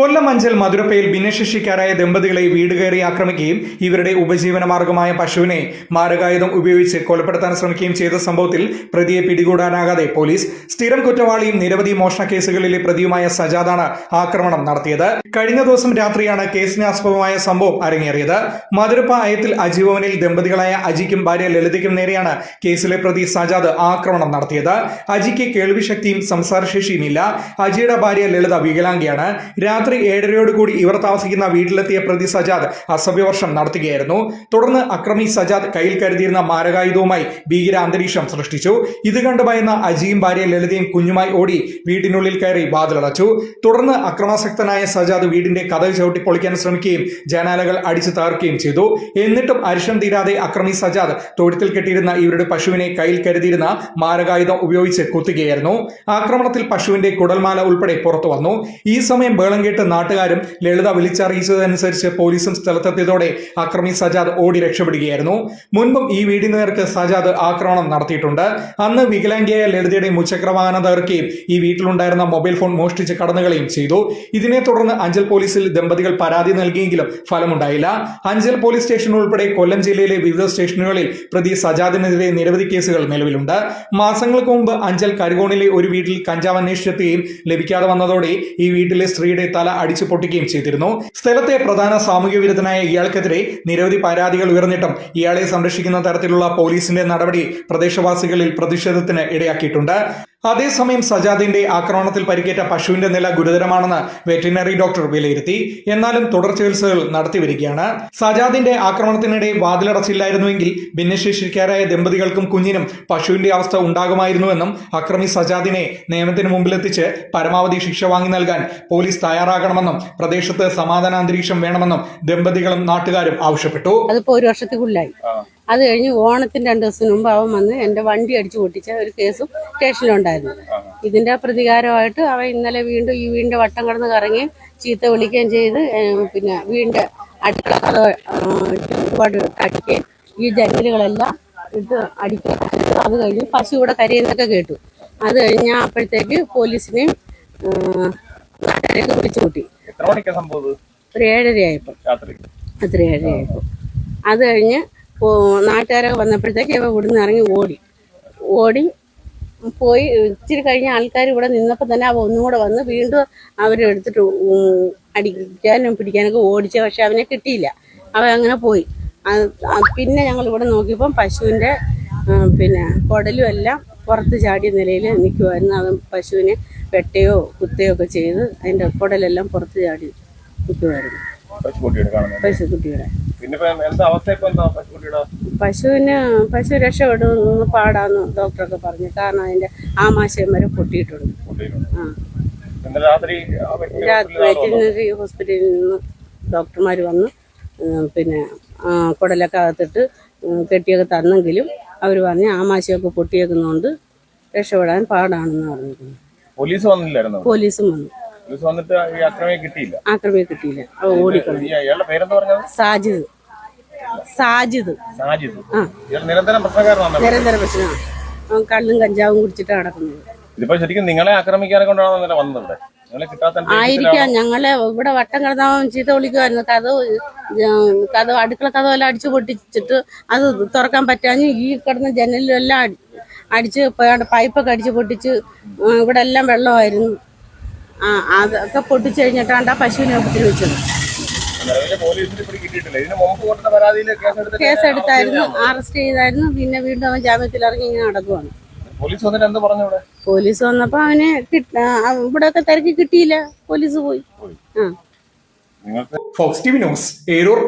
കൊല്ലം അഞ്ചൽ മധുരപ്പയിൽ ഭിന്നശേഷിക്കാരായ ദമ്പതികളെ വീട് കയറി ആക്രമിക്കുകയും ഇവരുടെ ഉപജീവന മാർഗമായ പശുവിനെ മാരകായുധം ഉപയോഗിച്ച് കൊലപ്പെടുത്താൻ ശ്രമിക്കുകയും ചെയ്ത സംഭവത്തിൽ പ്രതിയെ പിടികൂടാനാകാതെ പോലീസ് സ്ഥിരം കുറ്റവാളിയും നിരവധി മോഷണ കേസുകളിലെ പ്രതിയുമായ സജാദാണ് ആക്രമണം നടത്തിയത്. കഴിഞ്ഞ ദിവസം രാത്രിയാണ് കേസിന് ആസ്പദമായ സംഭവം അരങ്ങേറിയത്. മധുരപ്പ അയത്തിൽ അജീവനിൽ ദമ്പതികളായ അജിക്കും ഭാര്യ ലളിതയ്ക്കും നേരെയാണ് കേസിലെ പ്രതി സജാദ് ആക്രമണം നടത്തിയത്. അജിക്ക് കേൾവിശക്തിയും സംസാരശേഷിയും ഇല്ല അജിയുടെ ഭാര്യ ലളിത വികലാംഗിയാണ്. രാത്രി ഏഴരയോട് കൂടി ഇവർ താമസിക്കുന്ന വീട്ടിലെത്തിയ പ്രതി സജാദ് അസഭ്യവർഷം നടത്തുകയായിരുന്നു. തുടർന്ന് അക്രമി സജാദ് കയ്യിൽ കരുതിയിരുന്ന മാരകായുധവുമായി ഭീകര അന്തരീക്ഷം സൃഷ്ടിച്ചു. ഇത് കണ്ടു ഭയന്ന അജിയും ഭാര്യ ലളിതയും കുഞ്ഞുമായി ഓടി വീട്ടിനുള്ളിൽ കയറി വാതിലടച്ചു. തുടർന്ന് അക്രമാസക്തനായ സജാദ് വീടിന്റെ കഥകൾ ചവിട്ടി പൊളിക്കാൻ ശ്രമിക്കുകയും ജനാലകൾ അടിച്ചു തകർക്കുകയും ചെയ്തു. എന്നിട്ടും അരിശം തീരാതെ അക്രമി സജാദ് തൊഴുത്തിൽ കെട്ടിയിരുന്ന ഇവരുടെ പശുവിനെ കയ്യിൽ കരുതിയിരുന്ന മാരകായുധം ഉപയോഗിച്ച് കുത്തുകയായിരുന്നു. ആക്രമണത്തിൽ പശുവിന്റെ കുടൽമാല ഉൾപ്പെടെ പുറത്തു വന്നു. ഈ സമയം ബേളം കേട്ട് നാട്ടുകാരും ലളിത വിളിച്ചറിയിച്ചതനുസരിച്ച് പോലീസും സ്ഥലത്തെത്തിയതോടെ അക്രമി സജാദ് ഓടി രക്ഷപ്പെടുകയായിരുന്നു. മുൻപും ഈ വീടിന് നേർക്ക് സജാദ് ആക്രമണം നടത്തിയിട്ടുണ്ട്. അന്ന് വികലാംഗിയായ ലളിതയുടെ മുച്ചക്ര വാഹനം തകർക്കുകയും ഈ വീട്ടിലുണ്ടായിരുന്ന മൊബൈൽ ഫോൺ മോഷ്ടിച്ച് കടന്നുകളയും ചെയ്തു. ഇതിനെ തുടർന്ന് അഞ്ചൽ പോലീസിൽ ദമ്പതികൾ പരാതി നൽകിയെങ്കിലും ഫലമുണ്ടായില്ല. അഞ്ചൽ പോലീസ് സ്റ്റേഷൻ ഉൾപ്പെടെ കൊല്ലം ജില്ലയിലെ വിവിധ സ്റ്റേഷനുകളിൽ പ്രതി സജാദിനെതിരെ നിരവധി കേസുകൾ നിലവിലുണ്ട്. മാസങ്ങൾക്ക് മുമ്പ് അഞ്ചൽ കരുകോണിലെ ഒരു വീട്ടിൽ കഞ്ചാവ് അന്വേഷിച്ചെത്തുകയും ലഭിക്കാതെ വന്നതോടെ ഈ വീട്ടിലെ സ്ത്രീയുടെ തല അടിച്ചു പൊട്ടിക്കുകയും ചെയ്തിരുന്നു. സ്ഥലത്തെ പ്രധാന സാമൂഹ്യ വിരുദ്ധനായ ഇയാൾക്കെതിരെ നിരവധി പരാതികൾ ഉയർന്നിട്ടും ഇയാളെ സംരക്ഷിക്കുന്ന തരത്തിലുള്ള പോലീസിന്റെ നടപടി പ്രദേശവാസികളിൽ പ്രതിഷേധത്തിന് ഇടയാക്കിയിട്ടുണ്ട്. അതേസമയം സജാദിന്റെ ആക്രമണത്തിൽ പരിക്കേറ്റ പശുവിന്റെ നില ഗുരുതരമാണെന്ന് വെറ്റിനറി ഡോക്ടർ വിലയിരുത്തി. എന്നാലും തുടർ ചികിത്സകൾ നടത്തിവരികയാണ്. സജാദിന്റെ ആക്രമണത്തിനിടെ വാതിലടച്ചില്ലായിരുന്നുവെങ്കിൽ ഭിന്നശേഷിക്കാരായ ദമ്പതികൾക്കും കുഞ്ഞിനും പശുവിന്റെ അവസ്ഥ ഉണ്ടാകുമായിരുന്നുവെന്നും അക്രമി സജാദിനെ നിയമത്തിന് മുമ്പിലെത്തിച്ച് പരമാവധി ശിക്ഷ വാങ്ങി നൽകാൻ പോലീസ് തയ്യാറാകണമെന്നും പ്രദേശത്ത് സമാധാന അന്തരീക്ഷം വേണമെന്നും ദമ്പതികളും നാട്ടുകാരും ആവശ്യപ്പെട്ടു. അതിപ്പോ ഒരു അത് കഴിഞ്ഞ് ഓണത്തിന് രണ്ട് ദിവസം മുമ്പ് അവൻ വന്ന് എന്റെ വണ്ടി അടിച്ചു പൊട്ടിച്ച ഒരു കേസും സ്റ്റേഷനിലുണ്ടായിരുന്നു. ഇതിന്റെ പ്രതികാരമായിട്ട് അവൻ ഇന്നലെ വീണ്ടും ഈ വീടിന്റെ വട്ടം കടന്ന് കറങ്ങി ചീത്ത വിളിക്കുകയും ചെയ്ത് പിന്നെ വീടിന്റെ അടുക്കള ഒരുപാട് അടിക്കുകയും ഈ ജനലുകളെല്ലാം ഇത് അടിക്കുകയും അത് കഴിഞ്ഞ് പശു ഇവിടെ കരയുന്നൊക്കെ കേട്ടു. അത് കഴിഞ്ഞ് അപ്പോഴത്തേക്ക് പോലീസിനെയും നാട്ടുകാരെയൊക്കെ വിളിച്ചു കൂട്ടി? ഒരു ഏഴരയായപ്പോൾ. രാത്രി. അത്ര ഏഴരയായപ്പോൾ. അത് കഴിഞ്ഞ് നാട്ടുകാരൊക്കെ വന്നപ്പോഴത്തേക്ക് ഇവ ഇവിടുന്ന് ഇറങ്ങി ഓടി. ഓടി പോയി. ഇച്ചിരി കഴിഞ്ഞ ആൾക്കാർ ഇവിടെ നിന്നപ്പോൾ തന്നെ അവ ഒന്നും കൂടെ വന്ന് വീണ്ടും അവരെ എടുത്തിട്ട് അടിക്കാനും പിടിക്കാനൊക്കെ ഓടിച്ച. പക്ഷെ അവനെ കിട്ടിയില്ല. അവ അങ്ങനെ പോയി. അത് അത് പിന്നെ ഞങ്ങൾ ഇവിടെ നോക്കിയപ്പം പശുവിന്റെ പിന്നെ കുടലും എല്ലാം പുറത്ത് ചാടിയ നിലയിൽ നിൽക്കുമായിരുന്നു അവൻ പശുവിനെ വെട്ടയോ കുത്തയോ ഒക്കെ ചെയ്ത് അതിന്റെ കുടലെല്ലാം പുറത്ത് ചാടി നിൽക്കുമായിരുന്നു പശുക്കുട്ടിയുടെ. പശുവിന് പശു രക്ഷപ്പെടുന്നു പാടാന്ന് ഡോക്ടറൊക്കെ പറഞ്ഞു. കാരണം അതിന്റെ ആമാശയം വരെ പൊട്ടിയിട്ടുണ്ട്. രാത്രി? വെറ്റിനറി ഹോസ്പിറ്റലിൽ നിന്ന് ഡോക്ടർമാർ വന്ന് പിന്നെ കുടലൊക്കെ അകത്തിട്ട് കെട്ടിയൊക്കെ തന്നെങ്കിലും അവർ പറഞ്ഞ് ആമാശയമൊക്കെ പൊട്ടിയേക്കുന്നതുകൊണ്ട് രക്ഷപ്പെടാൻ പാടാണെന്ന് പറഞ്ഞിരുന്നു പോലീസ് വന്നില്ലായിരുന്നു? പോലീസും വന്നു. വന്നിട്ട് ഈ അക്രമിയെ കിട്ടിയില്ല. ആക്രമിയെ കിട്ടിയില്ല. അവ ഓടിക്കളഞ്ഞു. ഈ അയാളുടെ പേരെന്താ പറഞ്ഞത്? സാജിദ്. സാജിദ്. സാജിദ്. ആ. ഇയാൾ നിരന്തരം പ്രശ്നക്കാരനാണ് നിരന്തര പ്രശ്നമാണ് അവൻ കള്ളും കഞ്ചാവും കുടിച്ചിട്ടാണ് നടക്കുന്നത്. ഇതിപ്പോ ശരിക്കും നിങ്ങളെ ആക്രമിക്കാനെ കൊണ്ടാണ് ഇന്നലെ വന്നത്? നിങ്ങളെ കിട്ടാത്ത ആയിരിക്കാം. ഞങ്ങളെ ഇവിടെ വട്ടം കിടന്നവൻ ചീത്ത വിളിക്കുമായിരുന്നു. കഥ കഥ അടുക്കള കഥ എല്ലാം അടിച്ചു പൊട്ടിച്ചിട്ട് അത് തുറക്കാൻ പറ്റാഞ്ഞ് ഈ കിടന്ന ജനലിലെല്ലാം അടിച്ച് പൈപ്പൊക്കെ അടിച്ച് പൊട്ടിച്ച് ഇവിടെ എല്ലാം വെള്ളമായിരുന്നു. ആ അതൊക്കെ പൊട്ടിച്ചു കഴിഞ്ഞിട്ടാണ്ട് ആ പശുവിനെ ഉപദ്രവിച്ചത് കേസെടുത്തായിരുന്നു അറസ്റ്റ് ചെയ്തായിരുന്നു പിന്നെ വീണ്ടും അവൻ ജാമ്യത്തിൽ ഇറങ്ങി ഇങ്ങനെ നടക്കുവാണ്. പോലീസ് വന്നപ്പോ അവനെ ഇവിടെ ഇവിടെയൊക്കെ തിരക്കി കിട്ടിയില്ല പോലീസ് പോയി. ആ. Fox T V news Eroor.